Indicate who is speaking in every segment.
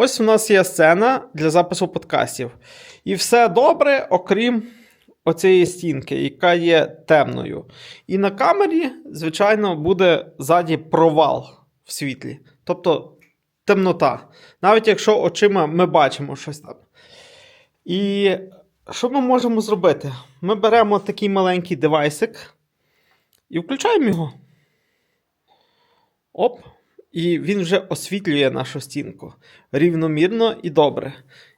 Speaker 1: Ось у нас є сцена для запису подкастів. І все добре, окрім оцієї стінки, яка є темною. І на камері, звичайно, буде ззаді провал в світлі. Тобто темнота. Навіть якщо очима ми бачимо щось там. І що ми можемо зробити? Ми беремо такий маленький девайсик і включаємо його. Оп. І він вже освітлює нашу стінку рівномірно і добре.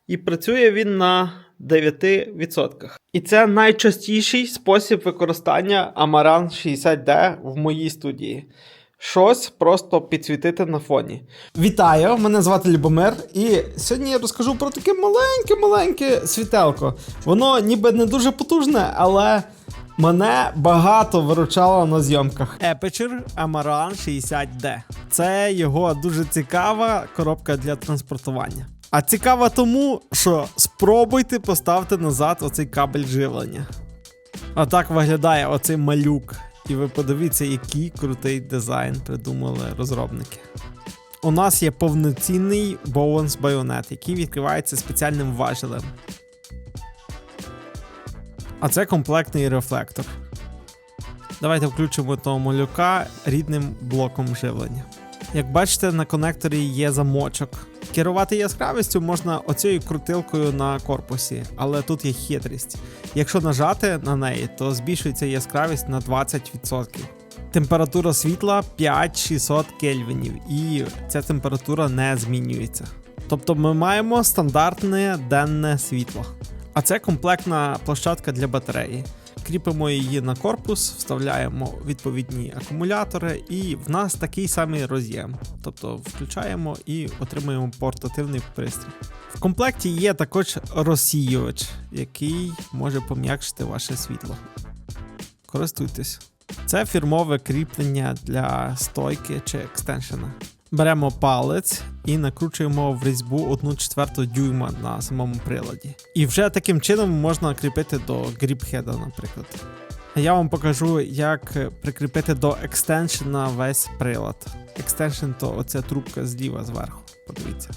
Speaker 1: І працює він на 9%. І це найчастіший спосіб використання Amaran 60D в моїй студії. Щось просто підсвітити на фоні. Вітаю! Мене звати Любомир, і сьогодні я розкажу про таке маленьке-маленьке світелко. Воно ніби не дуже потужне, але мене багато виручало на зйомках. Aperture Amaran 60D. Це його дуже цікава коробка для транспортування. А цікава тому, що спробуйте поставити назад оцей кабель живлення. Отак виглядає оцей малюк. І ви подивіться, який крутий дизайн придумали розробники. У нас є повноцінний Bowens Bayonet, який відкривається спеціальним важелем. А це комплектний рефлектор. Давайте включимо того малюка рідним блоком живлення. Як бачите, на конекторі є замочок. Керувати яскравістю можна оцією крутилкою на корпусі, але тут є хитрість. Якщо нажати на неї, то збільшується яскравість на 20%. Температура світла 5600 кельвінів, і ця температура не змінюється. Тобто ми маємо стандартне денне світло. А це комплектна площадка для батареї. Кріпимо її на корпус, вставляємо відповідні акумулятори, і в нас такий самий роз'єм. Тобто включаємо і отримуємо портативний пристрій. В комплекті є також розсіювач, який може пом'якшити ваше світло. Користуйтесь. Це фірмове кріплення для стойки чи екстеншена. Беремо палець і накручуємо в різьбу 1 четверту дюйма на самому приладі. І вже таким чином можна кріпити до гріпхеда, наприклад. Я вам покажу, як прикріпити до екстеншена весь прилад. Екстеншн то оця трубка зліва зверху. Подивіться.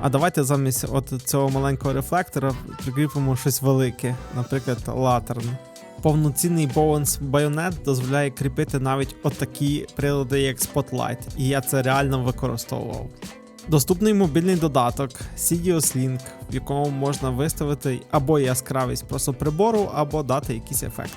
Speaker 1: А давайте замість от цього маленького рефлектора прикріпимо щось велике, наприклад, латерн. Повноцінний Bowens Bayonet дозволяє кріпити навіть отакі прилади, як Spotlight, і я це реально використовував. Доступний мобільний додаток Sidious Link, в якому можна виставити або яскравість просто прибору, або дати якийсь ефект.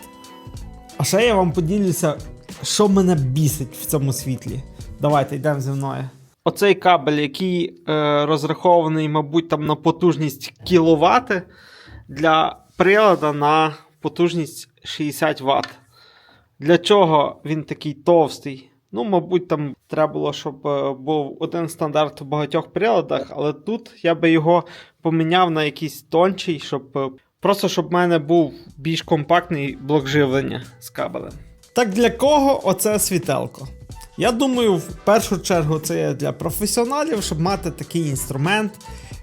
Speaker 1: А ще я вам поділюся, що мене бісить в цьому світлі. Давайте йдемо зі мною. Оцей кабель, який е, розрахований, мабуть, там на потужність кіловати для прилада на потужність 60 Вт. Для чого він такий товстий? Ну, мабуть, там треба було, щоб е, був один стандарт у багатьох приладах, але тут я би його поміняв на якийсь тончий, щоб е, просто щоб в мене був більш компактний блок живлення з кабелем. Так для кого оце світелко? Я думаю, в першу чергу це є для професіоналів, щоб мати такий інструмент,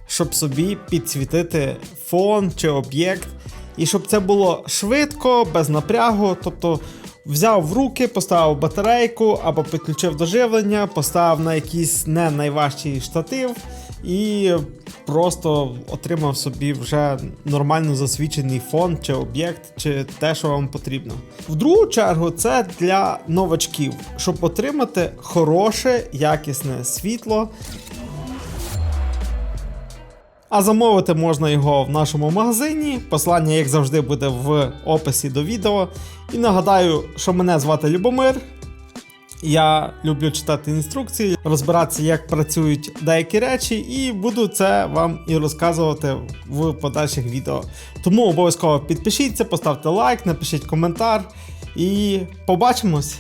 Speaker 1: щоб собі підсвітити фон чи об'єкт. І щоб це було швидко, без напрягу. Тобто взяв в руки, поставив батарейку або підключив до живлення, поставив на якийсь не найважчий штатив і просто отримав собі вже нормально засвічений фон чи об'єкт, чи те, що вам потрібно. В другу чергу, це для новачків, щоб отримати хороше, якісне світло. А замовити можна його в нашому магазині. Посилання, як завжди, буде в описі до відео. І нагадаю, що мене звати Любомир. Я люблю читати інструкції, розбиратися, як працюють деякі речі, і буду це вам і розказувати в подальших відео. Тому обов'язково підпишіться, поставте лайк, напишіть коментар і побачимось!